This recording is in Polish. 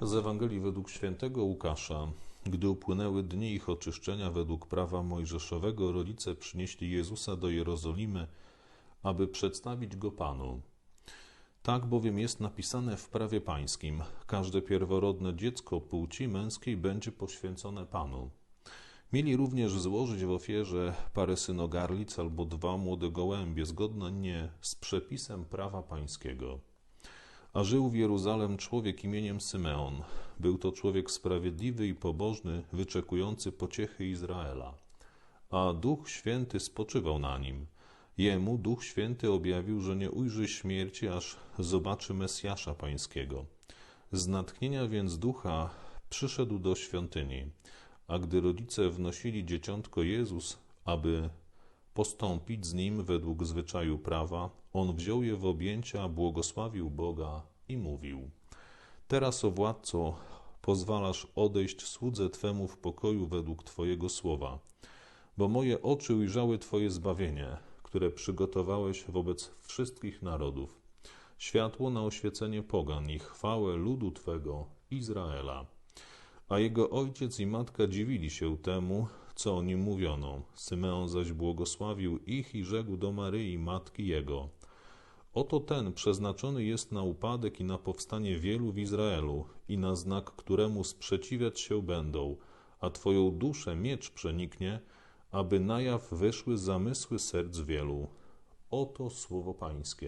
Z Ewangelii według świętego Łukasza. Gdy upłynęły dni ich oczyszczenia według prawa mojżeszowego, rodzice przynieśli Jezusa do Jerozolimy, aby przedstawić go Panu. Tak bowiem jest napisane w prawie pańskim: każde pierworodne dziecko płci męskiej będzie poświęcone Panu. Mieli również złożyć w ofierze parę synogarlic albo dwa młode gołębie, zgodnie z przepisem prawa pańskiego. A żył w Jeruzalem człowiek imieniem Symeon. Był to człowiek sprawiedliwy i pobożny, wyczekujący pociechy Izraela. A Duch Święty spoczywał na nim. Jemu Duch Święty objawił, że nie ujrzy śmierci, aż zobaczy Mesjasza Pańskiego. Z natchnienia więc Ducha przyszedł do świątyni, a gdy rodzice wnosili dzieciątko Jezus, aby postąpić z nim według zwyczaju prawa, on wziął je w objęcia, błogosławił Boga i mówił: Teraz, o władco, pozwalasz odejść słudze Twemu w pokoju według Twojego słowa, bo moje oczy ujrzały Twoje zbawienie, które przygotowałeś wobec wszystkich narodów, światło na oświecenie pogan i chwałę ludu Twego, Izraela. A jego ojciec i matka dziwili się temu, co o nim mówiono. Symeon zaś błogosławił ich i rzekł do Maryi, matki jego: Oto ten przeznaczony jest na upadek i na powstanie wielu w Izraelu, i na znak, któremu sprzeciwiać się będą, a twoją duszę miecz przeniknie, aby na jaw wyszły zamysły serc wielu. Oto słowo Pańskie.